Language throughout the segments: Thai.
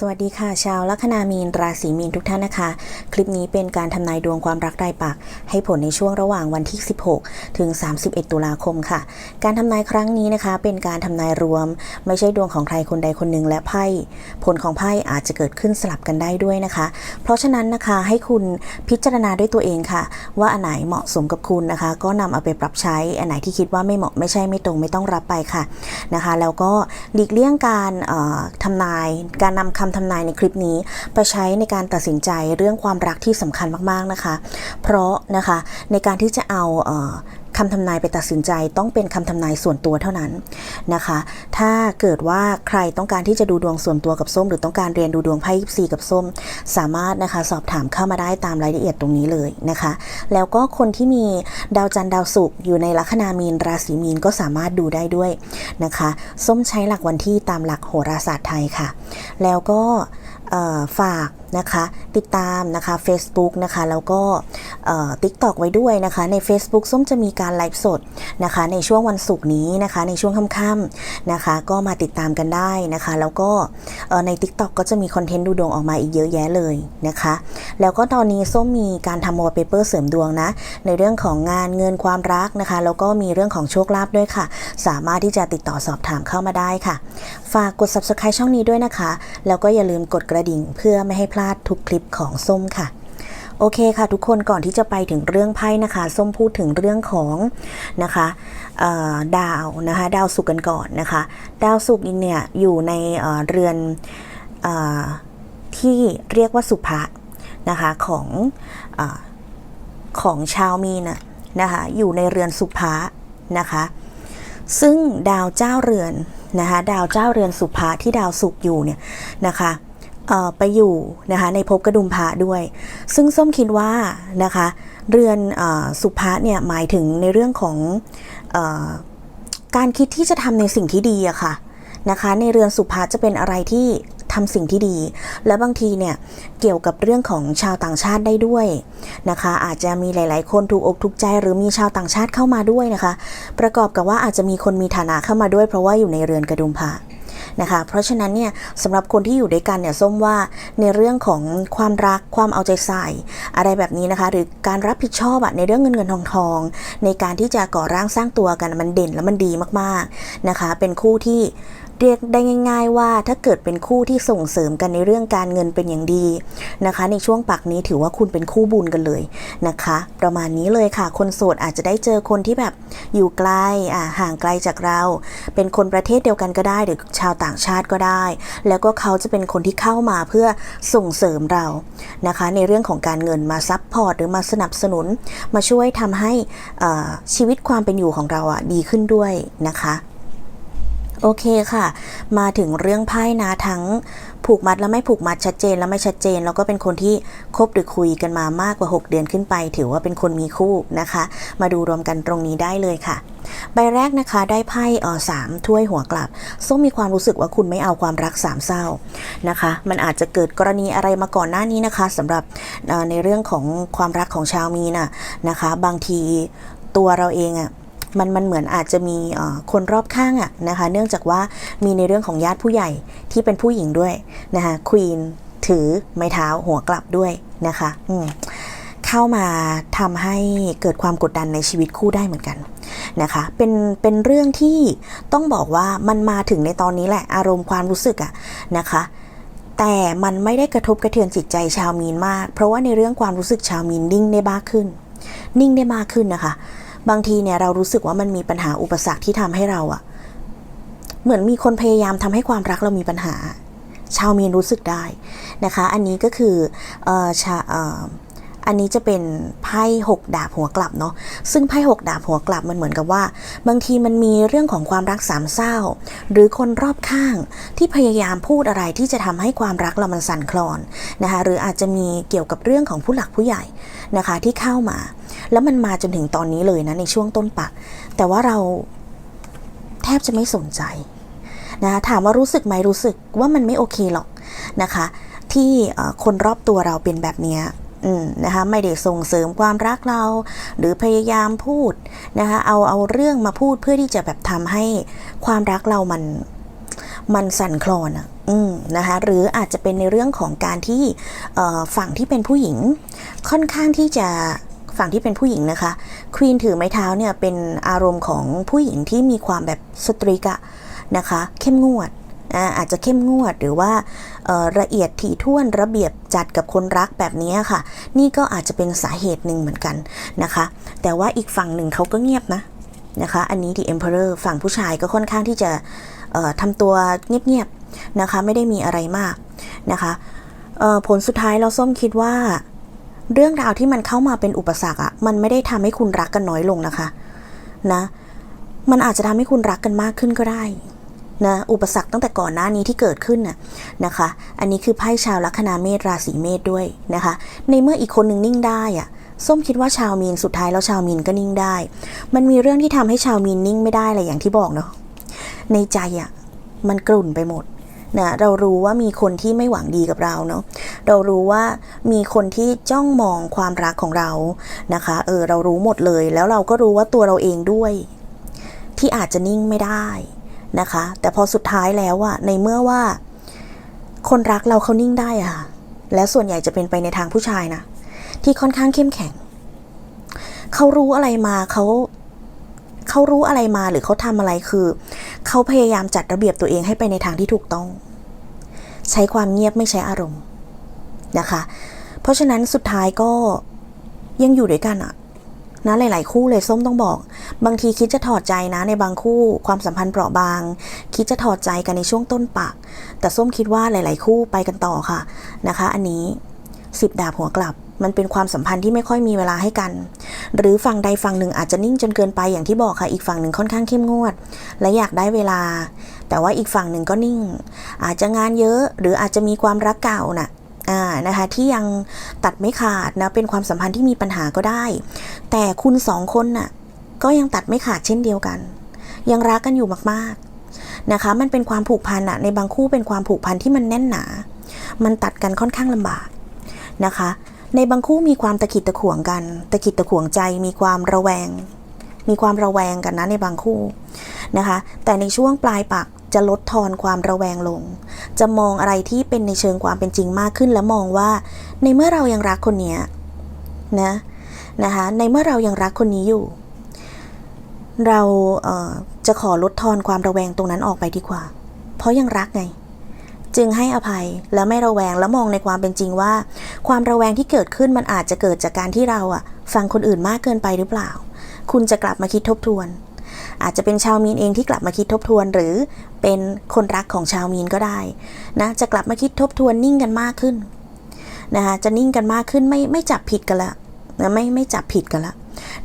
สวัสดีค่ะ ชาวลัคนามีนราศีมีนทุกท่านนะคะ คลิปนี้เป็นการทำนายดวงความรักรายปัก ให้ผลในช่วงระหว่างวันที่ 16 ถึง 31 ตุลาคมค่ะ การทำนายครั้งนี้นะคะ เป็นการทำนายรวม ไม่ใช่ดวงของใครคนใดคนหนึ่งและไพ่ผลของไพ่อาจจะเกิดขึ้นสลับกันได้ด้วยนะคะ เพราะฉะนั้นนะคะให้คุณพิจารณาด้วยตัวเองค่ะ ว่าอันไหนเหมาะสมกับคุณนะคะ ก็นำเอาไปปรับใช้อันไหนที่คิดว่าไม่เหมาะไม่ใช่ไม่ตรงไม่ต้องรับไปค่ะนะคะ แล้วก็หลีกเลี่ยงการทำนายการนำคำทำนายในคลิปนี้ไปใช้ในการตัดสินใจเรื่องความรักที่สำคัญมากๆนะคะ เพราะนะคะในการที่จะเอา คำทำนายไปตัดสินใจต้องเป็นคำทำนายส่วนตัวเท่านั้นนะคะ ถ้าเกิดว่าใครต้องการที่จะดูดวงส่วนตัวกับส้ม หรือต้องการเรียนดูดวงไพ่ยิปซีกับส้ม สามารถนะคะสอบถามเข้ามาได้ตามรายละเอียดตรงนี้เลยนะคะ แล้วก็คนที่มีดาวจันทร์ดาวศุกร์อยู่ในลัคนามีนราศีมีนก็สามารถดูได้ด้วยนะคะ ส้มใช้หลักวันที่ตามหลักโหราศาสตร์ไทยค่ะ แล้วก็ฝาก นะคะ ติดตามนะคะ Facebook นะคะ แล้วก็ติ๊กตอกไว้ด้วยนะคะ ใน Facebook ส้มจะมีการไลฟ์สดนะคะ ในช่วงวันศุกร์นี้นะคะ ในช่วงค่ำๆนะคะ ก็มาติดตามกันได้นะคะ แล้วก็ใน TikTok ก็จะมีคอนเทนต์ดูดวงออกมาอีกเยอะแยะเลยนะคะ แล้วก็ตอนนี้ส้มมีการทำ wall paper เสริมดวงนะ ในเรื่องของงานเงินความรักนะคะ แล้วก็มีเรื่องของโชคลาภด้วยค่ะ สามารถที่จะติดต่อสอบถามเข้ามาได้ค่ะ ฝากกด subscribe ช่องนี้ด้วยนะคะ แล้วก็อย่าลืมกดกระดิ่งเพื่อไม่ให้ลาดทุกคลิปของส้มค่ะโอเคค่ะทุกคนก่อนที่จะไปถึงเรื่องไพ่นะคะ ส้มพูดถึงเรื่องของนะคะดาวนะคะ ดาวศุกกันก่อนนะคะ ดาวศุกเนี่ยอยู่ในเรือนอที่เรียกว่าสุภะนะคะของอของชาวมีนนะนะคะอยู่ในเรือนสุภะนะคะ ซึ่งดาวเจ้าเรือนนะคะดาวเจ้าเรือนสุภะที่ดาวศุกอยู่เนี่ยนะคะ ไปอยู่นะคะในภพกระดุมพระด้วย ซึ่งส้มคิดว่านะคะเรือนอสุภะเนี่ยหมายถึงในเรื่องของออการคิดที่จะทำในสิ่งที่ดีอะค่ะนะคะในเรือนสุภะจะเป็นอะไรที่ทำสิ่งที่ดี และบางทีเนี่ยเกี่ยวกับเรื่องของชาวต่างชาติได้ด้วยนะคะ อาจจะมีหลาย ๆ คนถูกอกถูกใจหรือมีชาวต่างชาติเข้ามาด้วยนะคะ ประกอบกับว่าอาจจะมีคนมีฐานะเข้ามาด้วย เพราะว่าอยู่ในเรือนกระดุมพระ นะคะ เพราะฉะนั้นเนี่ยสำหรับคนที่อยู่ด้วยกันเนี่ยส้มว่าในเรื่องของความรักความเอาใจใส่ อะไรแบบนี้นะคะ หรือการรับผิดชอบอะในเรื่องเงินเงินทองทอง ในการที่จะก่อร่างสร้างตัวกันมันเด่นและมันดีมากๆนะคะ เป็นคู่ที่ เรียกได้ง่าย ๆ ว่าถ้าเกิดเป็นคู่ที่ส่งเสริมกันในเรื่องการเงินเป็นอย่างดีนะคะ ในช่วงปักนี้ถือว่าคุณเป็นคู่บุญกันเลยนะคะ ประมาณนี้เลยค่ะ คนโสดอาจจะได้เจอคนที่แบบอยู่ไกลอ่าห่างไกลจากเรา เป็นคนประเทศเดียวกันก็ได้หรือชาวต่างชาติก็ได้ แล้วก็เขาจะเป็นคนที่เข้ามาเพื่อส่งเสริมเรานะคะ ในเรื่องของการเงินมาซับพอร์ตหรือมาสนับสนุนมาช่วยทำให้อ่อชีวิตความเป็นอยู่ของเราอะดีขึ้นด้วยนะคะ โอเคค่ะ มาถึงเรื่องไพ่นะทั้งผูกมัดและไม่ผูกมัดชัดเจนและไม่ชัดเจน แล้วก็เป็นคนที่คบหรือคุยกันมามากกว่า 6 เดือนขึ้นไป ถือว่าเป็นคนมีคู่นะคะ มาดูรวมกันตรงนี้ได้เลยค่ะ ใบแรกนะคะได้ไพ่เออสามถ้วยหัวกลับส้มมีความรู้สึกว่าคุณไม่เอาความรักสามเศร้านะคะ มันอาจจะเกิดกรณีอะไรมาก่อนหน้านี้นะคะสำหรับในเรื่องของความรักของชาวมีน่ะนะคะ บางทีตัวเราเองอะ มันมันเหมือนอาจจะมีคนรอบข้างอะนะคะ เนื่องจากว่ามีในเรื่องของญาติผู้ใหญ่ที่เป็นผู้หญิงด้วยนะคะควีนถือไม้เท้าหัวกลับด้วยนะคะอืมเข้ามาทำให้เกิดความกดดันในชีวิตคู่ได้เหมือนกันนะคะเป็นเป็นเรื่องที่ต้องบอกว่ามันมาถึงในตอนนี้แหละอารมณ์ความรู้สึกอะนะคะแต่มันไม่ได้กระทบกระเทือนจิตใจชาวมีนมาก เพราะว่าในเรื่องความรู้สึกชาวมีนนิ่งได้มากขึ้น นิ่งได้มากขึ้นนะคะ บางทีเนี่ยเรารู้สึกว่ามันมีปัญหาอุปสรรคที่ทำให้เราอะเหมือนมีคนพยายามทำให้ความรักเรามีปัญหา ชาวมีนรู้สึกได้นะคะ อันนี้ก็คือเอ่อชาเออ อันนี้จะเป็นไพ่หกดาบหัวกลับเนาะซึ่งไพ่หกดาบหัวกลับมันเหมือนกับว่า บางทีมันมีเรื่องของความรักสามเศร้า หรือคนรอบข้างที่พยายามพูดอะไรที่จะทำให้ความรักเรามันสั่นคลอนนะคะหรืออาจจะมีเกี่ยวกับเรื่องของผู้หลักผู้ใหญ่นะคะที่เข้ามา แล้วมันมาจนถึงตอนนี้เลยนะในช่วงต้นปัก แต่ว่าเราแทบจะไม่สนใจนะคะถามว่ารู้สึกไหมรู้สึกว่ามันไม่โอเคหรอกนะคะ ที่คนรอบตัวเราเป็นแบบนี้ นะคะไม่ได้ส่งเสริมความรักเรา หรือพยายามพูดนะคะเอาเอาเรื่องมาพูดเพื่อที่จะแบบทำให้ความรักเรามันมันสั่นคลอนอะนะคะหรืออาจจะเป็นในเรื่องของการที่ฝั่งที่เป็นผู้หญิง ค่อนข้างที่จะฝั่งที่เป็นผู้หญิงนะคะควีนถือไม้เท้าเนี่ยเป็นอารมณ์ของผู้หญิงที่มีความแบบสตริกะนะคะ เข้มงวด อาอาจจะเข้มงวดหรือว่าละเอียดถี่ถ้วนระเบียบจัดกับคนรักแบบนี้ค่ะ นี่ก็อาจจะเป็นสาเหตุหนึ่งเหมือนกันนะคะ แต่ว่าอีกฝั่งหนึ่งเขาก็เงียบนะนะคะ อันนี้ The Emperor ฝั่งผู้ชายก็ค่อนข้างที่จะทำตัวเงียบๆนะคะ ไม่ได้มีอะไรมากนะคะผลสุดท้ายเราส้มคิดว่า เรื่องราวที่มันเข้ามาเป็นอุปสรรคอะมันไม่ได้ทำให้คุณรักกันน้อยลงนะคะนะ มันอาจจะทำให้คุณรักกันมากขึ้นก็ได้ นะอุปสรรคตั้งแต่ก่อนหน้านี้ที่เกิดขึ้นนะนะคะ อันนี้คือไพ่ชาวลัคนาเมษราศีเมษด้วยนะคะ ในเมื่ออีกคนหนึ่งนิ่งได้อะส้มคิดว่าชาวมีนสุดท้ายแล้วชาวมีนก็นิ่งได้ มันมีเรื่องที่ทำให้ชาวมีนนิ่งไม่ได้อะไรอย่างที่บอกเนาะในใจอะมันกลุ่นไปหมดนะเรารู้ว่ามีคนที่ไม่หวังดีกับเราเนาะเรารู้ว่ามีคนที่จ้องมองความรักของเรานะคะเออเรารู้หมดเลย แล้วเราก็รู้ว่าตัวเราเองด้วย ที่อาจจะนิ่งไม่ได้ นะคะ แต่พอสุดท้ายแล้วอะในเมื่อว่า คนรักเราเขานิ่งได้อะค่ะ แล้วส่วนใหญ่จะเป็นไปในทางผู้ชายนะ ที่ค่อนข้างเข้มแข็ง เขารู้อะไรมาเขาเขารู้อะไรมาหรือเขาทำอะไรคือ เขาพยายามจัดระเบียบตัวเองให้ไปในทางที่ถูกต้อง ใช้ความเงียบไม่ใช้อารมณ์นะคะ เพราะฉะนั้นสุดท้ายก็ยังอยู่ด้วยกันอะ นะหลาย ๆ คู่เลยส้มต้องบอก บางทีคิดจะถอดใจนะในบางคู่ความสัมพันธ์เปราะบาง คิดจะถอดใจกันในช่วงต้นปาก แต่ส้มคิดว่าหลาย ๆ คู่ไปกันต่อค่ะนะคะ อันนี้สิบดาบหัวกลับมันเป็นความสัมพันธ์ที่ไม่ค่อยมีเวลาให้กัน หรือฝั่งใดฝั่งหนึ่งอาจจะนิ่งจนเกินไปอย่างที่บอกค่ะ อีกฝั่งหนึ่งค่อนข้างเข้มงวด และอยากได้เวลา แต่ว่าอีกฝั่งหนึ่งก็นิ่ง อาจจะงานเยอะ หรืออาจจะมีความรักเก่าน่ะ อ่านะคะที่ยังตัดไม่ขาดนะเป็นความสัมพันธ์ที่มีปัญหาก็ได้ แต่คุณสองคนน่ะก็ยังตัดไม่ขาดเช่นเดียวกัน ยังรักกันอยู่มากๆนะคะ มันเป็นความผูกพันอะในบางคู่เป็นความผูกพันที่มันแน่นหนา มันตัดกันค่อนข้างลำบากนะคะ ในบางคู่มีความตะขิดตะขวงกัน ตะขิดตะขวงใจมีความระแวง มีความระแวงกันนะในบางคู่นะคะ แต่ในช่วงปลายปักจะลดทอนความระแวงลง จะมองอะไรที่เป็นในเชิงความเป็นจริงมากขึ้น และมองว่า ในเมื่อเรายังรักคนนี้นะนะคะ ในเมื่อเรายังรักคนนี้อยู่ เราเจะขอลดทอนความระแวงตรงนั้นออกไปดีกว่า เพราะยังรักไง จึงให้อภัยและไม่ระแวงและมองในความเป็นจริงว่า ความระแวงที่เกิดขึ้นมันอาจจะเกิดจากการที่เราอะฟังคนอื่นมากเกินไปหรือเปล่า คุณจะกลับมาคิดทบทวน อาจจะเป็นชาวมีนเองที่กลับมาคิดทบทวน หรือเป็นคนรักของชาวมีนก็ได้นะจะกลับมาคิดทบทวนนิ่งกันมากขึ้นนะคะจะนิ่งกันมากขึ้นไม่ไม่จับผิดกันละนะไม่ไม่จับผิดกันละ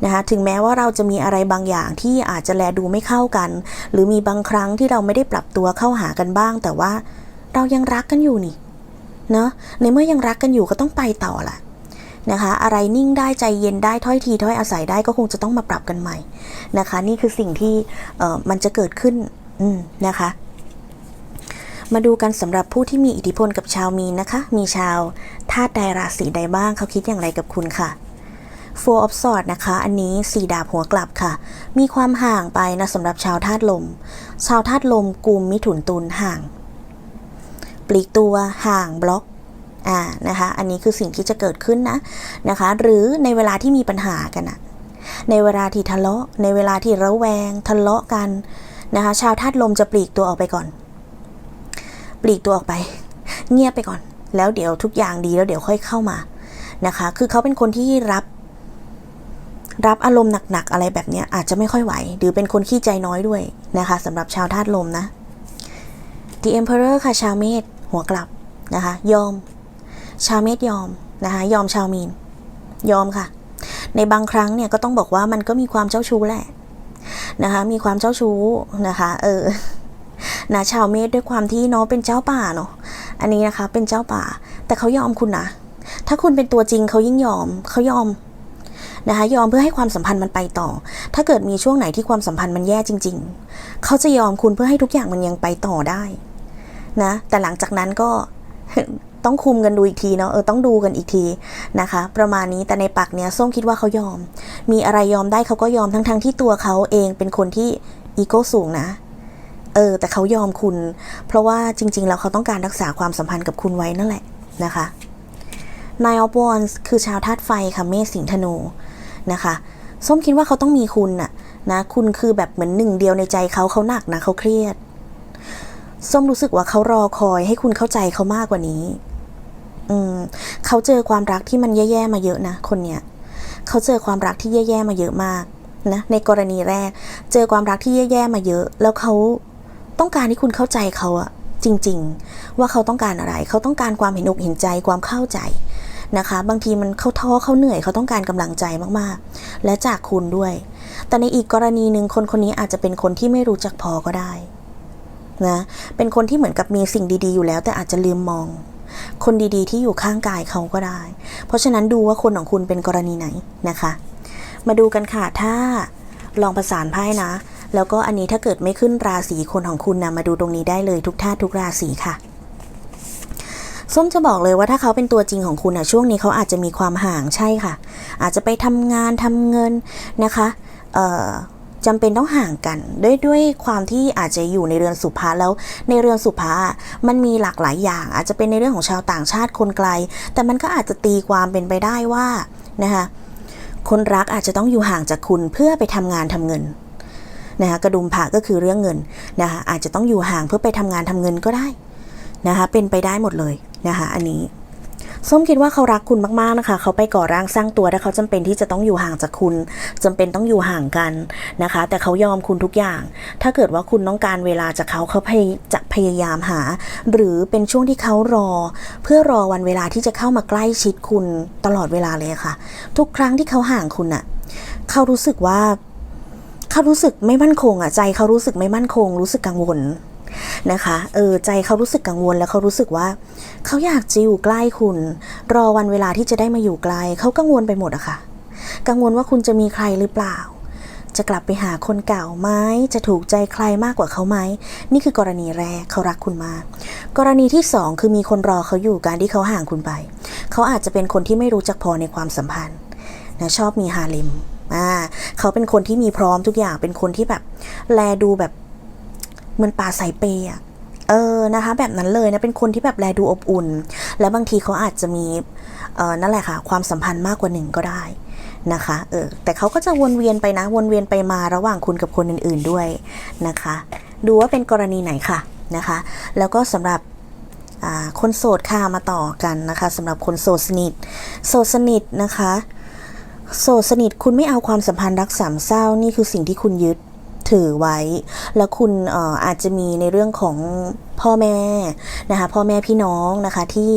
นะคะถึงแม้ว่าเราจะมีอะไรบางอย่างที่อาจจะแลดูไม่เข้ากัน หรือมีบางครั้งที่เราไม่ได้ปรับตัวเข้าหากันบ้าง แต่ว่าเรายังรักกันอยู่นี่เนาะในเมื่อยังรักกันอยู่ก็ต้องไปต่อละ นะคะ อะไรนิ่งได้ใจเย็นได้ถ้อยทีถ้อยอาศัยได้ก็คงจะต้องมาปรับกันใหม่นะคะ นี่คือสิ่งที่มันจะเกิดขึ้นนะคะมาดูกันสำหรับผู้ที่มีอิทธิพลกับชาวมีนนะคะ มีชาวธาตุใดราศีใดบ้างเขาคิดอย่างไรกับคุณค่ะ Four of Swords นะคะ อันนี้สี่ดาบหัวกลับค่ะ มีความห่างไปนะสำหรับชาวธาตุลม ชาวธาตุลมกลุ่มมิถุนตุลห่าง ปลีกตัวห่างบล็อก อ่านะคะอันนี้คือสิ่งที่จะเกิดขึ้นนะนะคะ หรือในเวลาที่มีปัญหากันอะในเวลาที่ทะเลาะ ในเวลาที่ระแวง ทะเลาะกันนะคะชาวธาตุลมจะปลีกตัวออกไปก่อน ปลีกตัวออกไป เงียบไปก่อน แล้วเดี๋ยวทุกอย่างดีแล้วเดี๋ยวค่อยเข้ามานะคะ คือเขาเป็นคนที่รับรับอารมณ์หนักๆอะไรแบบนี้อาจจะไม่ค่อยไหว หรือเป็นคนขี้ใจน้อยด้วยนะคะสำหรับชาวธาตุลมนะ The Emperor ค่ะชาวเมษหัวกลับนะคะ ยอม ชาวเมษยอมนะคะยอมชาวมีน ยอมค่ะ ในบางครั้งเนี่ยก็ต้องบอกว่ามันก็มีความเจ้าชู้แหละนะคะ มีความเจ้าชู้นะคะ เออนะชาวเมษด้วยความที่เนาะเป็นเจ้าป่าเนาะอันนี้นะคะ เป็นเจ้าป่า แต่เขายอมคุณนะถ้าคุณเป็นตัวจริงเขายิ่งยอมเขายอมนะคะยอมเพื่อให้ความสัมพันธ์มันไปต่อ ถ้าเกิดมีช่วงไหนที่ความสัมพันธ์มันแย่จริง ๆ เขาจะยอมคุณเพื่อให้ทุกอย่างมันยังไปต่อได้นะ แต่หลังจากนั้นก็ ต้องคุมกันดูอีกทีเนาะเออต้องดูกันอีกทีนะคะ ประมาณนี้แต่ในปักเนี้ยส้มคิดว่าเขายอม มีอะไรยอมได้เขาก็ยอมทั้งๆทที่ตัวเขาเองเป็นคนที่อีโก้สูงนะเออแต่เขายอมคุณ เพราะว่าจริง ๆ แล้วเขาต้องการรักษาความสัมพันธ์กับคุณไว้นั่นแหละนะคะ Nine of Wands คือชาวธาตุไฟค่ะเมษสิงห์ธนูนะคะส้มคิดว่าเขาต้องมีคุณน่ะนะคุณคือแบบเหมือนหนึ่งเดียวในใจเขาเขาหนักนะเขาเครียด ส้มรู้สึกว่าเขารอคอยให้คุณเข้าใจเขามากกว่านี้ อืมเขาเจอความรักที่มันแย่ๆมาเยอะนะคนเนี้ยเขาเจอความรักที่แย่ๆมาเยอะมากนะในกรณีแรก เจอความรักที่แย่ๆมาเยอะ แล้วเขาต้องการให้คุณเข้าใจเขาอะจริง ๆ ว่าเขาต้องการอะไร เขาต้องการความเห็นอกเห็นใจความเข้าใจนะคะ บางทีมันเขาท้อเขาเหนื่อยเขาต้องการกำลังใจมากๆ และจากคุณด้วย แต่ในอีกกรณีหนึ่งคนคนนี้อาจจะเป็นคนที่ไม่รู้จักพอก็ได้นะเป็นคนที่เหมือนกับมีสิ่งดีๆ อยู่แล้ว แต่อาจจะลืมมอง คนดีๆ ที่อยู่ข้างกายเขาก็ได้ เพราะฉะนั้นดูว่าคนของคุณเป็นกรณีไหนนะคะ มาดูกันค่ะถ้าลองประสานไพ่นะ แล้วก็อันนี้ถ้าเกิดไม่ขึ้นราศีคนของคุณนะมาดูตรงนี้ได้เลยทุกท่าตุทุกราศีค่ะส้มจะบอกเลยว่าถ้าเขาเป็นตัวจริงของคุณอะช่วงนี้เขาอาจจะมีความห่างใช่ค่ะ อาจจะไปทำงานทำเงินนะคะ เอ่อ จำเป็นต้องห่างกัน ด้วยด้วยความที่อาจจะอยู่ในเรือนสุภาแล้ว ในเรือนสุภามันมีหลากหลายอย่าง อาจจะเป็นในเรื่องของชาวต่างชาติคนไกล แต่มันก็อาจจะตีความเป็นไปได้ว่านะคะคนรักอาจจะต้องอยู่ห่างจากคุณเพื่อไปทำงานทำเงินนะคะกระดุมผ่าก็คือเรื่องเงินนะคะอาจจะต้องอยู่ห่างเพื่อไปทำงานทำเงินก็ได้นะคะเป็นไปได้หมดเลยนะคะอันนี้ ส้มคิดว่าเขารักคุณมากๆนะคะ เขาไปก่อร่างสร้างตัวถ้าเขาจำเป็นที่จะต้องอยู่ห่างจากคุณจำเป็นต้องอยู่ห่างกันนะคะ แต่เขายอมคุณทุกอย่าง ถ้าเกิดว่าคุณต้องการเวลาจากเขาเขาพยจะพยายามหา หรือเป็นช่วงที่เขารอ เพื่อรอวันเวลาที่จะเข้ามาใกล้ชิดคุณตลอดเวลาเลยค่ะ ทุกครั้งที่เขาห่างคุณอะเขารู้สึกว่าเขารู้สึกไม่มั่นคงอะใจเขารู้สึกไม่มั่นคง รู้สึกกังวล นะคะเออใจเขารู้สึกกังวลแล้วเขารู้สึกว่า เขาอยากจะอยู่ใกล้คุณ รอวันเวลาที่จะได้มาอยู่ใกล้เขากังวลไปหมดอะค่ะ กังวลว่าคุณจะมีใครหรือเปล่า จะกลับไปหาคนเก่าไหมจะถูกใจใครมากกว่าเขาไหมนี่คือกรณีแรกเขารักคุณมากกรณีที่สองคือมีคนรอเขาอยู่การที่เขาห่างคุณไป เขาอาจจะเป็นคนที่ไม่รู้จักพอในความสัมพันธ์นะชอบมีฮาเลมอ่าเขาเป็นคนที่มีพร้อมทุกอย่างเป็นคนที่แบบ แลดูแบบ เหมือนป่าสายเปย์อะเออนะคะ แบบนั้นเลยนะเป็นคนที่แบบแลดูอบอุ่น แล้วบางทีเขาอาจจะมีเออนั่นแหละค่ะ ความสัมพันธ์มากกว่าหนึ่งก็ได้นะคะเออแต่เขาก็จะวนเวียนไปนะวนเวียนไปมาระหว่างคุณกับคนอื่นๆด้วยนะคะ ดูว่าเป็นกรณีไหนค่ะนะคะ แล้วก็สำหรับอ่าคนโสดค่ะมาต่อกันนะคะสำหรับคนโสดสนิท โสดสนิทนะคะ โสดสนิทคุณไม่เอาความสัมพันธ์รักสามเศร้านี่คือสิ่งที่คุณยึด ถือไว้ แล้วคุณอออาจจะมีในเรื่องของพ่อแม่นะคะพ่อแม่พี่น้องนะคะที่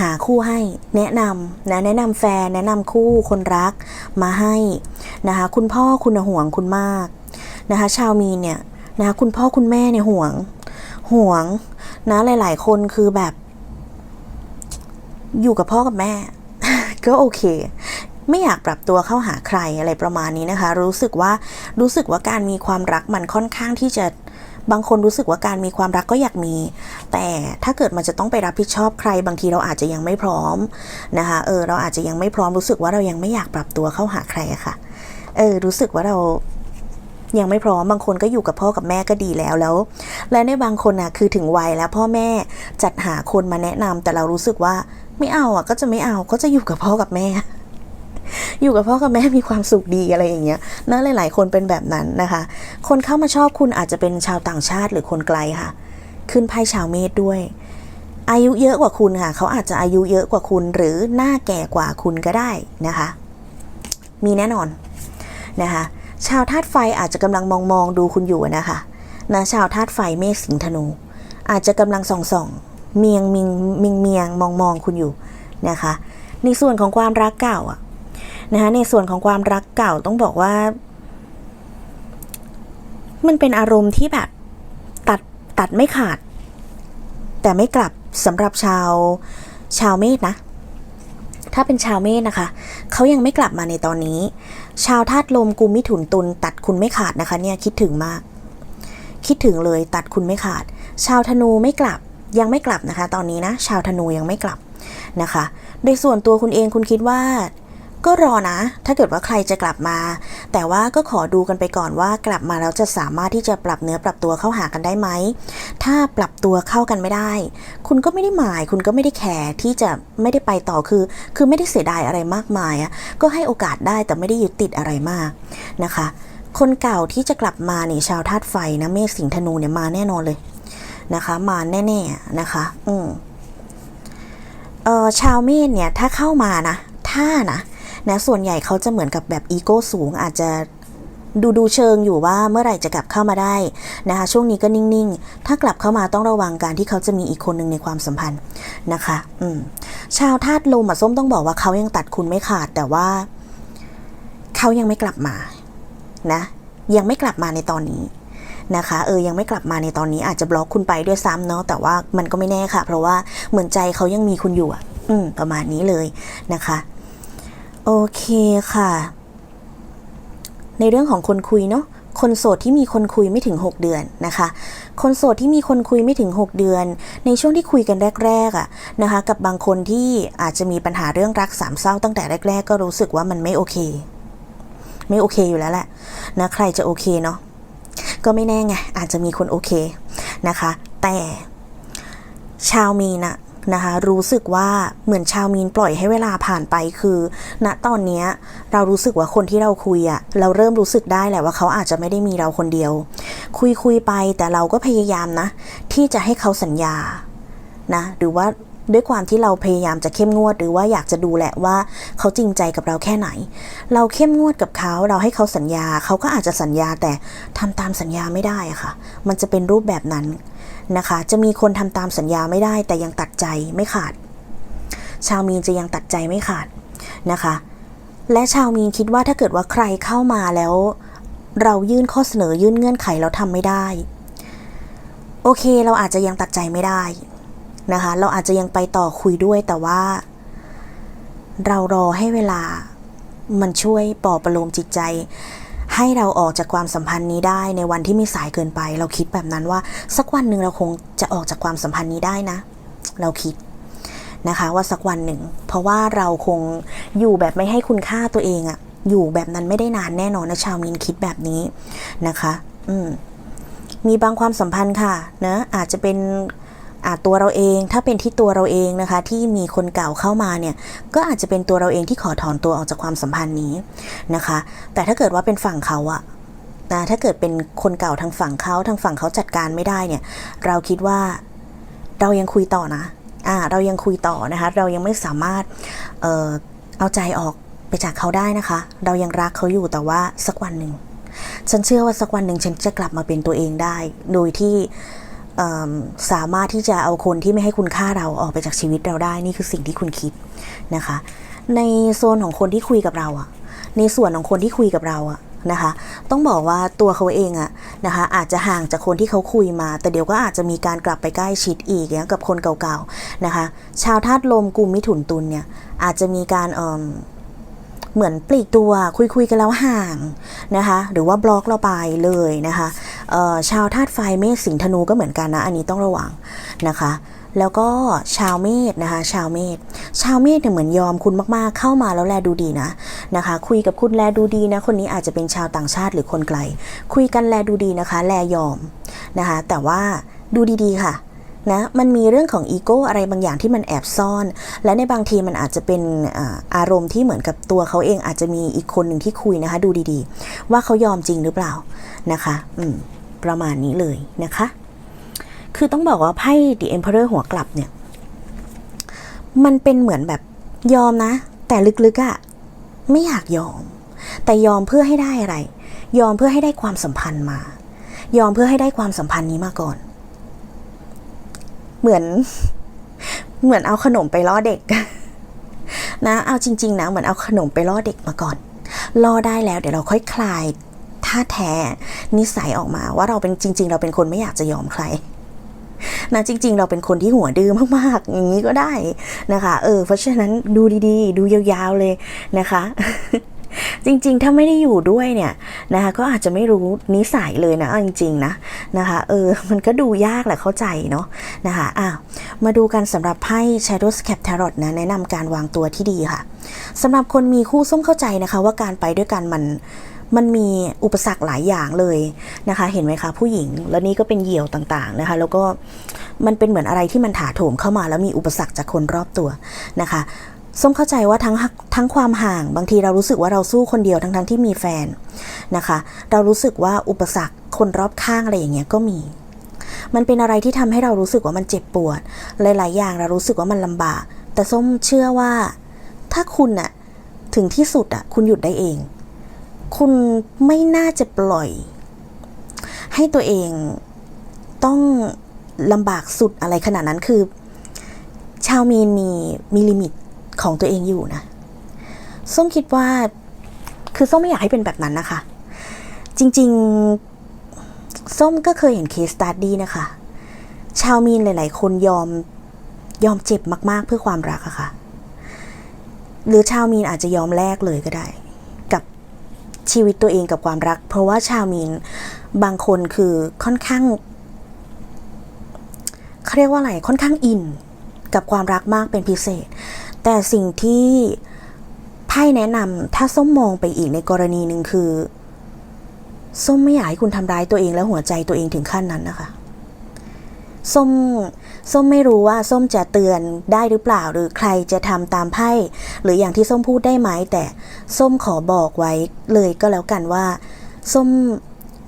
หาคู่ให้แนะนำนะแนะนำแฟนแนะนำคู่คนรักมาให้นะคะคุณพ่อคุณห่วงคุณมากนะคะชาวมีเนี่ยนะคะคุณพ่อคุณแม่เนี่ยห่วงห่วงนะหลาย ๆ คนคือแบบ อยู่กับพ่อกับแม่ ก็โอเค ไม่อยากปรับตัวเข้าหาใครอะไรประมาณนี้นะคะ รู้สึกว่า รู้สึกว่าการมีความรักมันค่อนข้างที่จะบางคนรู้สึกว่าการมีความรักก็อยากมี แต่ถ้าเกิดมันจะต้องไปรับผิดชอบใคร บางทีเราอาจจะยังไม่พร้อมนะคะเออเราอาจจะยังไม่พร้อมรู้สึกว่าเรายังไม่อยากปรับตัวเข้าหาใครอะค่ะเออรู้สึกว่าเรายังไม่พร้อมบางคนก็อยู่กับพ่อกับแม่ก็ดีแล้วแล้ว และในบางคนน่ะคือถึงวัยแล้วพ่อแม่จัดหาคนมาแนะนำแต่เรารู้สึกว่าไม่เอาอะก็จะไม่เอาก็จะอยู่กับพ่อกับแม่ อยู่กับพ่อกับแม่มีความสุขดีอะไรอย่างเงี้ยนะหลาย ๆ คนเป็นแบบนั้นนะคะ คนเข้ามาชอบคุณอาจจะเป็นชาวต่างชาติหรือคนไกลค่ะ ขึ้นไพ่ชาวเมษด้วย อายุเยอะกว่าคุณค่ะ เขาอาจจะอายุเยอะกว่าคุณหรือหน้าแก่กว่าคุณก็ได้นะคะ มีแน่นอนนะคะชาวธาตุไฟอาจจะกำลังมองมองดูคุณอยู่นะคะนะชาวธาตุไฟเมษสิงห์ธนู อาจจะกำลังส่องส่องเมียงมิงมิงเมียงมองมองคุณอยู่นะคะ ในส่วนของความรักเก่าอะ นะคะในส่วนของความรักเก่าต้องบอกว่า มันเป็นอารมณ์ที่แบบตัดตัดไม่ขาด แต่ไม่กลับสำหรับชาวชาวเมษนะ ถ้าเป็นชาวเมษนะคะเขายังไม่กลับมาในตอนนี้ ชาวธาตุลมกุมมิถุนตุลตัดคุณไม่ขาดนะคะ เนี่ยคิดถึงมาก คิดถึงเลยตัดคุณไม่ขาด ชาวธนูไม่กลับยังไม่กลับนะคะ ตอนนี้นะ ชาวธนูยังไม่กลับนะคะ โดยส่วนตัวคุณเองคุณคิดว่า ก็รอนะ ถ้าเกิดว่าใครจะกลับมา แต่ว่าก็ขอดูกันไปก่อนว่ากลับมาแล้วจะสามารถที่จะปรับเนื้อปรับตัวเข้าหากันได้ไหม ถ้าปรับตัวเข้ากันไม่ได้ คุณก็ไม่ได้หมาย คุณก็ไม่ได้แคร์ที่จะไม่ได้ไปต่อคือ คือไม่ได้เสียดายอะไรมากมายอะก็ให้โอกาสได้แต่ไม่ได้ยึดติดอะไรมากนะคะ คนเก่าที่จะกลับมาเนี่ยชาวธาตุไฟนะเมษสิงห์ธนูเนี่ยมาแน่นอนเลยนะคะ มาแน่ๆนะคะ อืมเออชาวเมษเนี่ยถ้าเข้ามานะ ถ้านะ นะส่วนใหญ่เขาจะเหมือนกับแบบอีโก้สูงอาจจะดูดูเชิงอยู่ว่าเมื่อไหร่จะกลับเข้ามาได้นะคะช่วงนี้ก็นิ่งๆ ถ้ากลับเข้ามาต้องระวังการที่เขาจะมีอีกคนหนึ่งในความสัมพันธ์นะคะอืมชาวธาตุลมอะส้มต้องบอกว่าเขายังตัดคุณไม่ขาดแต่ว่า เขายังไม่กลับมานะ ยังไม่กลับมาในตอนนี้นะคะเออยังไม่กลับมาในตอนนี้อาจจะบล็อกคุณไปด้วยซ้ำเนาะแต่ว่ามันก็ไม่แน่ค่ะ เพราะว่าเหมือนใจเขายังมีคุณอยู่อะ อืมประมาณนี้เลยนะคะ โอเคค่ะ ในเรื่องของคนคุยเนาะคนโสดที่มีคนคุยไม่ถึง 6 เดือนนะคะ คนโสดที่มีคนคุยไม่ถึง 6 เดือน ในช่วงที่คุยกันแรกๆอะนะคะ กับบางคนที่อาจจะมีปัญหาเรื่องรักสามเศร้าตั้งแต่แรก ๆ ก็รู้สึกว่ามันไม่โอเค ไม่โอเคอยู่แล้วแหละนะใครจะโอเคเนาะก็ไม่แน่ไงอาจจะมีคนโอเคนะคะ แต่ชาวมีนอะ นะคะ รู้สึกว่าเหมือนชาวมีนปล่อยให้เวลาผ่านไปคือ ณตอนนี้เรารู้สึกว่าคนที่เราคุยอะเราเริ่มรู้สึกได้แหละว่าเขาอาจจะไม่ได้มีเราคนเดียว คุยคุยไปแต่เราก็พยายามนะ ที่จะให้เขาสัญญานะหรือว่าด้วยความที่เราพยายามจะเข้มงวด หรือว่าอยากจะดูแหละว่าเขาจริงใจกับเราแค่ไหน เราเข้มงวดกับเขาเราให้เขาสัญญา เขาก็อาจจะสัญญาแต่ทำตามสัญญาไม่ได้ค่ะ มันจะเป็นรูปแบบนั้น นะคะ จะมีคนทำตามสัญญาไม่ได้แต่ยังตัดใจไม่ขาด ชาวมีนจะยังตัดใจไม่ขาดนะคะ และชาวมีนคิดว่าถ้าเกิดว่าใครเข้ามาแล้ว เรายื่นข้อเสนอยื่นเงื่อนไขเราทำไม่ได้ โอเคเราอาจจะยังตัดใจไม่ได้นะคะ เราอาจจะยังไปต่อคุยด้วยแต่ว่า เรารอให้เวลามันช่วยปลอบประโลมจิตใจ ให้เราออกจากความสัมพันธ์นี้ได้ในวันที่ไม่สายเกินไป เราคิดแบบนั้นว่า สักวันหนึ่งเราคงจะออกจากความสัมพันธ์นี้ได้นะ เราคิดนะคะว่าสักวันหนึ่ง เพราะว่าเราคงอยู่แบบไม่ให้คุณค่าตัวเองอะอยู่แบบนั้นไม่ได้นานแน่นอนนะชาวมินคิดแบบนี้นะคะ อืมมีบางความสัมพันธ์ค่ะนะอาจจะเป็น ตัวเราเองถ้าเป็นที่ตัวเราเองนะคะ ที่มีคนเก่าเข้ามาเนี่ยก็อาจจะเป็นตัวเราเองที่ขอถอนตัวออกจากความสัมพันธ์นี้นะคะ แต่ถ้าเกิดว่าเป็นฝั่งเขาอะนะถ้าเกิดเป็นคนเก่าทางฝั่งเขาทางฝั่งเขาจัดการไม่ได้เนี่ยเราคิดว่าเรายังคุยต่อนะอ่าเรายังคุยต่อนะคะ เรายังไม่สามารถเออเอาใจออกไปจากเขาได้นะคะ เรายังรักเขาอยู่แต่ว่าสักวันหนึ่งฉันเชื่อว่าสักวันหนึ่งฉันจะกลับมาเป็นตัวเองได้ โดยที่ สามารถที่จะเอาคนที่ไม่ให้คุณค่าเราออกไปจากชีวิตเราได้นี่คือสิ่งที่คุณคิดนะคะ ในโซนของคนที่คุยกับเราอะในส่วนของคนที่คุยกับเราอะนะคะ ต้องบอกว่าตัวเขาเองอะนะคะ อาจจะห่างจากคนที่เขาคุยมา แต่เดี๋ยวก็อาจจะมีการกลับไปใกล้ชิดอีกเนี่ยกับคนเก่าๆนะคะ ชาวธาตุลมกุมมิถุนตุลเนี่ยอาจจะมีการเเหมือนปลีกตัวคุยคุยกันแล้วห่างนะคะ หรือว่าบล็อกเราไปเลยนะคะชาวธาตุไฟเมษสิงห์ธนูก็เหมือนกันนะ อันนี้ต้องระวังนะคะ แล้วก็ชาวเมษนะคะ ชาวเมษชาวเมษเนี่ยเหมือนยอมคุณมากๆ เข้ามาแล้วแลดูดีนะนะคะ คุยกับคุณแลดูดีนะ คนนี้อาจจะเป็นชาวต่างชาติหรือคนไกล คุยกันแลดูดีนะคะ แลยอมนะคะ แต่ว่าดูดีๆค่ะ นะมันมีเรื่องของอีโก้อะไรบางอย่างที่มันแอบซ่อน และในบางทีมันอาจจะเป็นอารมณ์ที่เหมือนกับตัวเขาเองอาจจะมีอีกคนหนึ่งที่คุยนะคะ ดูดีๆ ว่าเขายอมจริงหรือเปล่านะคะอืมประมาณนี้เลยนะคะ คือต้องบอกว่าไพ่ The Emperor หัวกลับเนี่ย มันเป็นเหมือนแบบยอมนะ แต่ลึกๆอะ่ะไม่อยากยอม แต่ยอมเพื่อให้ได้อะไร ยอมเพื่อให้ได้ความสัมพันธ์มา ยอมเพื่อให้ได้ความสัมพันธ์นี้มาก่อน เหมือน เหมือนเอาขนมไปล่อเด็ก นะ เอาจริง ๆ นะ เหมือนเอาขนมไปล่อเด็กมาก่อนล่อได้แล้ว เดี๋ยวเราค่อยคลายท่าแท้นิสัยออกมาว่าเราเป็นจริง ๆ เราเป็นคนไม่อยากจะยอมใครนะจริง ๆ เราเป็นคนที่หัวดื้อมากๆ อย่างนี้ก็ได้นะคะ เออ เพราะฉะนั้นดูดีๆ ดูยาวๆเลยนะคะ จริงๆ ถ้าไม่ได้อยู่ด้วยเนี่ยนะคะก็อาจจะไม่รู้นิสัยเลยนะจริงๆนะนะคะเออมันก็ดูยากแหละเข้าใจเนาะนะคะอะมาดูกันสำหรับไพ่ Shadow Scap Tarot นะแนะนำการวางตัวที่ดีค่ะสำหรับคนมีคู่ส้มเข้าใจนะคะ ว่าการไปด้วยกันมันมันมีอุปสรรคหลายอย่างเลยนะคะ เห็นไหมคะผู้หญิง แล้วนี่ก็เป็นเหยี่ยวต่างๆนะคะ แล้วก็มันเป็นเหมือนอะไรที่มันถาโถมเข้ามาแล้วมีอุปสรรคจากคนรอบตัวนะคะ ส้มเข้าใจว่าทั้งทั้งความห่างบางทีเรารู้สึกว่าเราสู้คนเดียวทั้งทั้งๆที่มีแฟนนะคะ เรารู้สึกว่าอุปสรรคคนรอบข้างอะไรอย่างเงี้ยก็มี มันเป็นอะไรที่ทำให้เรารู้สึกว่ามันเจ็บปวด หลาย ๆ อย่างเรารู้สึกว่ามันลำบาก แต่ส้มเชื่อว่า ถ้าคุณอะถึงที่สุดอะคุณหยุดได้เอง คุณไม่น่าจะปล่อย ให้ตัวเองต้องลำบากสุดอะไรขนาดนั้นคือ ชาวมีนมีมีลิมิต ของตัวเองอยู่นะ ส้มคิดว่า คือส้มไม่อยากให้เป็นแบบนั้นนะคะ จริง ๆ ส้มก็เคยเห็นเคสตัดดี้นะคะ ชาวมีนหลาย ๆ คนยอมยอมเจ็บมาก ๆ เพื่อความรักอะค่ะ หรือชาวมีนอาจจะยอมแลกเลยก็ได้ กับชีวิตตัวเองกับความรัก เพราะว่าชาวมีนบางคนคือค่อนข้างเขาเรียกว่าอะไรค่อนข้างอินกับความรักมากเป็นพิเศษ แต่สิ่งที่ไพ่แนะนำถ้าส้มมองไปอีกในกรณีหนึ่งคือ ส้มไม่อยากให้คุณทำร้ายตัวเองและหัวใจตัวเองถึงขั้นนั้นนะคะส้มส้มไม่รู้ว่าส้มจะเตือนได้หรือเปล่า หรือใครจะทำตามไพ่หรืออย่างที่ส้มพูดได้ไหมแต่ส้มขอบอกไว้เลยก็แล้วกันว่า ส้ม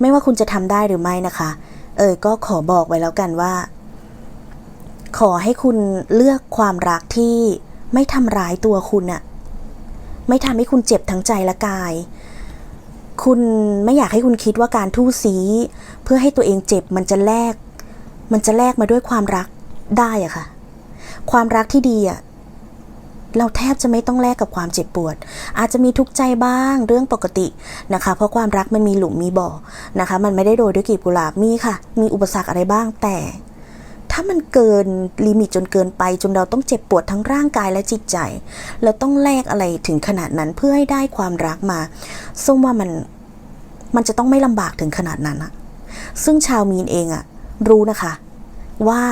ไม่ว่าคุณจะทำได้หรือไม่นะคะ เออก็ขอบอกไว้แล้วกันว่า ขอให้คุณเลือกความรักที่ ไม่ทำร้ายตัวคุณอะไม่ทำให้คุณเจ็บทั้งใจและกาย คุณไม่อยากให้คุณคิดว่าการทู่ซีเพื่อให้ตัวเองเจ็บมันจะแลก มันจะแลกมาด้วยความรักได้อะค่ะ ความรักที่ดีอะเราแทบจะไม่ต้องแลกกับความเจ็บปวด อาจจะมีทุกข์ใจบ้างเรื่องปกตินะคะ เพราะความรักมันมีหลุมมีบ่อนะคะ มันไม่ได้โรยด้วยกีบกุหลาบมีค่ะ มีอุปสรรคอะไรบ้างแต่ ถ้ามันเกินลิมิตจนเกินไป จนเราต้องเจ็บปวดทั้งร่างกายและจิตใจแล้วต้องแลกอะไรถึงขนาดนั้นเพื่อให้ได้ความรักมาส้มว่ามันมันจะต้องไม่ลำบากถึงขนาดนั้นอะซึ่งชาวมีนเองอะรู้นะคะ ว่า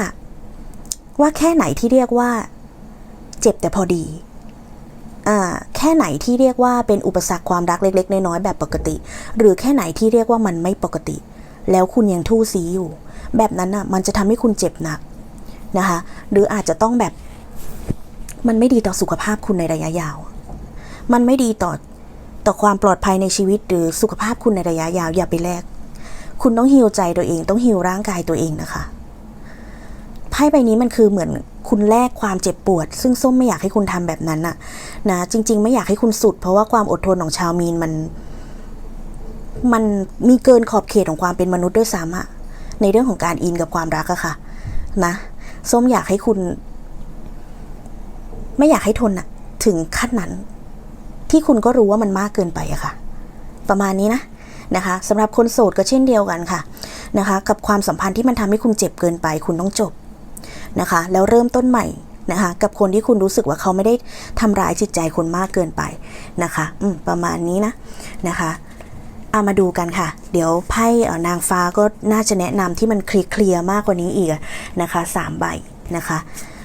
ว่าแค่ไหนที่เรียกว่า เจ็บแต่พอดีอ่าแค่ไหนที่เรียกว่าเป็นอุปสรรคความรักเล็ก ๆ น้อยๆแบบปกติ หรือแค่ไหนที่เรียกว่ามันไม่ปกติ แล้วคุณยังทู่ซีอยู่ แบบนั้นอะมันจะทำให้คุณเจ็บหนักนะคะ หรืออาจจะต้องแบบมันไม่ดีต่อสุขภาพคุณในระยะยาว มันไม่ดีต่อต่อความปลอดภัยในชีวิตหรือสุขภาพคุณในระยะยาวอย่าไปแลก คุณต้องฮิวใจตัวเอง ต้องฮิวร่างกายตัวเองนะคะ ไพ่ใบนี้มันคือเหมือนคุณแลกความเจ็บปวด ซึ่งส้มไม่อยากให้คุณทำแบบนั้นน่ะนะจริง ๆ ไม่อยากให้คุณสุด เพราะว่าความอดทนของชาวมีนมัน มันมีเกินขอบเขตของความเป็นมนุษย์ด้วยซ้ำอะ ในเรื่องของการอินกับความรักอะค่ะนะส้มอยากให้คุณ ไม่อยากให้ทนอะถึงขั้นนั้น ที่คุณก็รู้ว่ามันมากเกินไปอะค่ะ ประมาณนี้นะนะคะสำหรับคนโสดก็เช่นเดียวกันค่ะนะคะ กับความสัมพันธ์ที่มันทำให้คุณเจ็บเกินไป คุณต้องจบนะคะ แล้วเริ่มต้นใหม่นะคะ กับคนที่คุณรู้สึกว่าเขาไม่ได้ทำร้ายจิตใจคุณมากเกินไปนะคะ อืมประมาณนี้นะนะคะ เอามาดูกันค่ะ เดี๋ยวไพ่นางฟ้าก็น่าจะแนะนำที่มันเคลียร์มากกว่านี้อีกนะคะสามใบนะคะ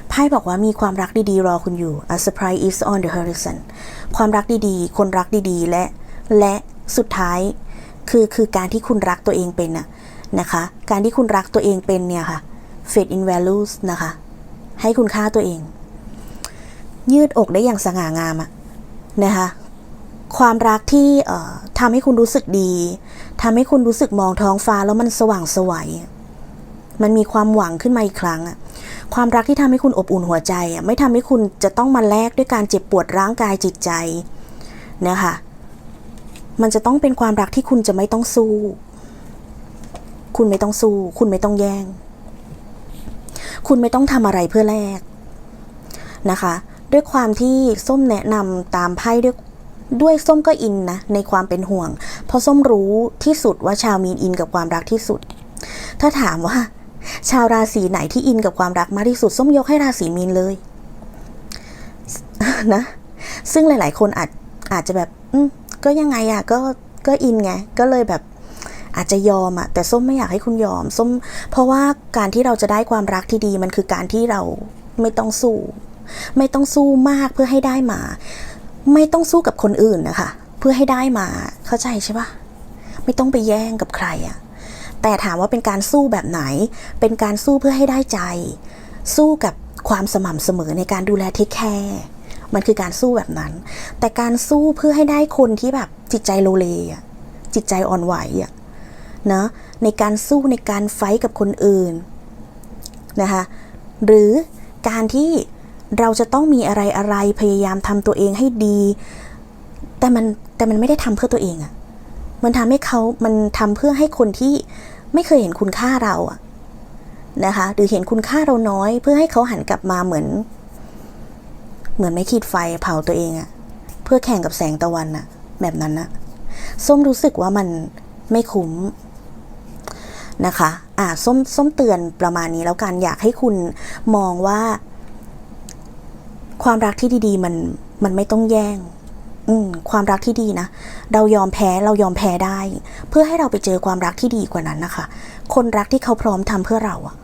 ไพ่บอกว่ามีความรักดีๆ รอคุณอยู่ a surprise is on the horizon ความรักดีๆ คนรักดีๆ และและสุดท้ายคือคือการที่คุณรักตัวเองเป็นน่ะนะคะ การที่คุณรักตัวเองเป็นเนี่ยค่ะ faith in values นะคะ ให้คุณค่าตัวเอง ยืดอกได้อย่างสง่างามอะนะคะ ความรักที่เอ่อ ทำให้คุณรู้สึกดีทำให้คุณรู้สึกมองท้องฟ้าแล้วมันสว่างสวัยมันมีความหวังขึ้นมาอีกครั้งอะความรักที่ทำให้คุณอบอุ่นหัวใจอะไม่ทำให้คุณจะต้องมาแลกด้วยการเจ็บปวดร่างกายจิตใจนะคะมันจะต้องเป็นความรักที่คุณจะไม่ต้องสู้ คุณไม่ต้องสู้ คุณไม่ต้องแย่ง คุณไม่ต้องทำอะไรเพื่อแลกนะคะ ด้วยความที่ส้มแนะนำตามไพ่ด้วย ด้วยส้มก็อินนะในความเป็นห่วง เพราะส้มรู้ที่สุดว่าชาวมีนอินกับความรักที่สุด ถ้าถามว่า ชาวราศีไหนที่อินกับความรักมากที่สุด ส้มยกให้ราศีมีนเลยนะซึ่งหลาย ๆ คนอาจอาจจะแบบอืก็ยังไงอะก็ก็อินไงก็เลยแบบอาจจะยอมอะแต่ส้มไม่อยากให้คุณยอม ส้ม เพราะว่าการที่เราจะได้ความรักที่ดีมันคือการที่เราไม่ต้องสู้ ไม่ต้องสู้มากเพื่อให้ได้มา ไม่ต้องสู้กับคนอื่นนะคะ เพื่อให้ได้มาเข้าใจใช่ปะไม่ต้องไปแย่งกับใครอะแต่ถามว่าเป็นการสู้แบบไหน เป็นการสู้เพื่อให้ได้ใจ สู้กับความสม่ำเสมอในการดูแลเทคแคร์มันคือการสู้แบบนั้น แต่การสู้เพื่อให้ได้คนที่แบบจิตใจโลเลอะจิตใจอ่อนไหวอะนะในการสู้ในการไฟท์กับคนอื่นนะคะ หรือการที่ เราจะต้องมีอะไรอะไรพยายามทำตัวเองให้ดี แต่มันแต่มันไม่ได้ทำเพื่อตัวเองอะมันทำให้เขามันทำเพื่อให้คนที่ไม่เคยเห็นคุณค่าเราอะนะคะหรือเห็นคุณค่าเราน้อย เพื่อให้เขาหันกลับมาเหมือน เหมือนไม่ขีดไฟเผาตัวเองอะเพื่อแข่งกับแสงตะวันอะแบบนั้นนะส้มรู้สึกว่ามันไม่คุ้มนะคะ อ่าส้มส้มเตือนประมาณนี้แล้วกันอยากให้คุณมองว่า ความรักที่ดีๆ มันมันไม่ต้องแย่ง อืมความรักที่ดีนะ เรายอมแพ้เรายอมแพ้ได้ เพื่อให้เราไปเจอความรักที่ดีกว่านั้นนะคะ คนรักที่เขาพร้อมทำเพื่อเราอะ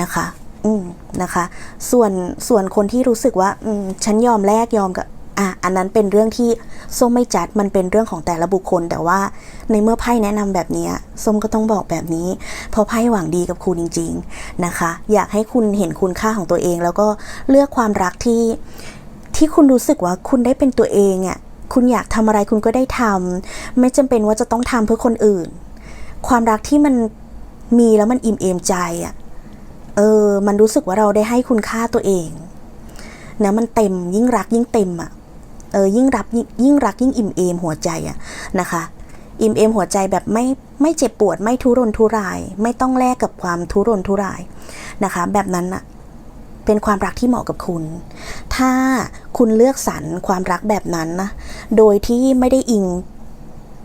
นะคะ อืมนะคะ ส่วนส่วนคนที่รู้สึกว่า อืมฉันยอมแลกยอมกับ อะอันนั้นเป็นเรื่องที่ส้มไม่จัดมันเป็นเรื่องของแต่ละบุคคล แต่ว่าในเมื่อไพ่แนะนำแบบนี้ส้มก็ต้องบอกแบบนี้ เพราะไพ่หวังดีกับคุณจริง ๆนะคะ อยากให้คุณเห็นคุณค่าของตัวเอง แล้วก็เลือกความรักที่ที่คุณรู้สึกว่าคุณได้เป็นตัวเองอะคุณอยากทำอะไรคุณก็ได้ทำไม่จำเป็นว่าจะต้องทำเพื่อคนอื่น ความรักที่มันมีแล้วมันอิ่มเอมใจอะเออ มันรู้สึกว่าเราได้ให้คุณค่าตัวเองนะมันเต็มยิ่งรักยิ่งเต็มอะ เออยิ่งรับยิ่งรักยิ่งอิ่มเอมหัวใจอะนะคะ อิ่มเอมหัวใจแบบไม่ไม่เจ็บปวดไม่ทุรนทุราย ไม่ต้องแลกกับความทุรนทุรายนะคะ แบบนั้นอะเป็นความรักที่เหมาะกับคุณ ถ้าคุณเลือกสรรความรักแบบนั้นนะ โดยที่ไม่ได้อิง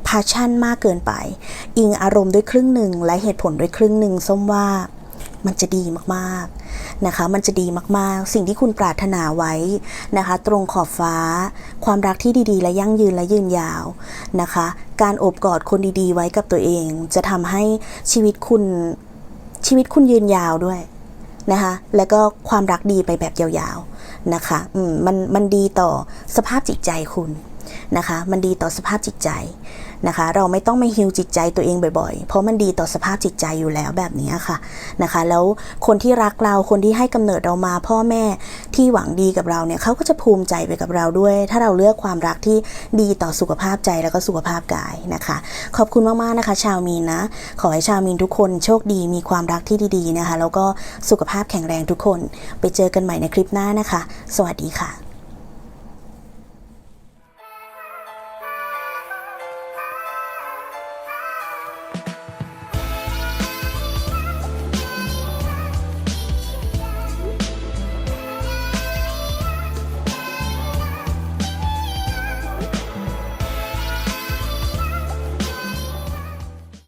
พาชั่นมากเกินไป อิงอารมณ์ด้วยครึ่งหนึ่งและเหตุผลด้วยครึ่งหนึ่งส้มว่า มันจะดีมากๆนะคะ มันจะดีมากๆ สิ่งที่คุณปรารถนาไว้นะคะ ตรงขอบฟ้า ความรักที่ดีๆ และยั่งยืนและยืนยาวนะคะ การโอบกอดคนดีๆ ไว้กับตัวเอง จะทำให้ชีวิตคุณชีวิตคุณยืนยาวด้วยนะคะ แล้วก็ความรักดีไปแบบยาวๆนะคะอืมมันมันดีต่อสภาพจิตใจคุณนะคะ มันดีต่อสภาพจิตใจ นะคะ เราไม่ต้องมาฮิวจิตใจตัวเองบ่อยๆ เพราะมันดีต่อสภาพจิตใจอยู่แล้วแบบนี้ค่ะนะคะ แล้วคนที่รักเราคนที่ให้กำเนิดเรามาพ่อแม่ที่หวังดีกับเราเนี่ยเขาก็จะภูมิใจไปกับเราด้วย ถ้าเราเลือกความรักที่ดีต่อสุขภาพใจแล้วก็สุขภาพกายนะคะ ขอบคุณมากๆนะคะ ชาวมีนนะ ขอให้ชาวมีนทุกคนโชคดีมีความรักที่ดีๆนะคะ แล้วก็สุขภาพแข็งแรงทุกคน ไปเจอกันใหม่ในคลิปหน้านะคะ สวัสดีค่ะ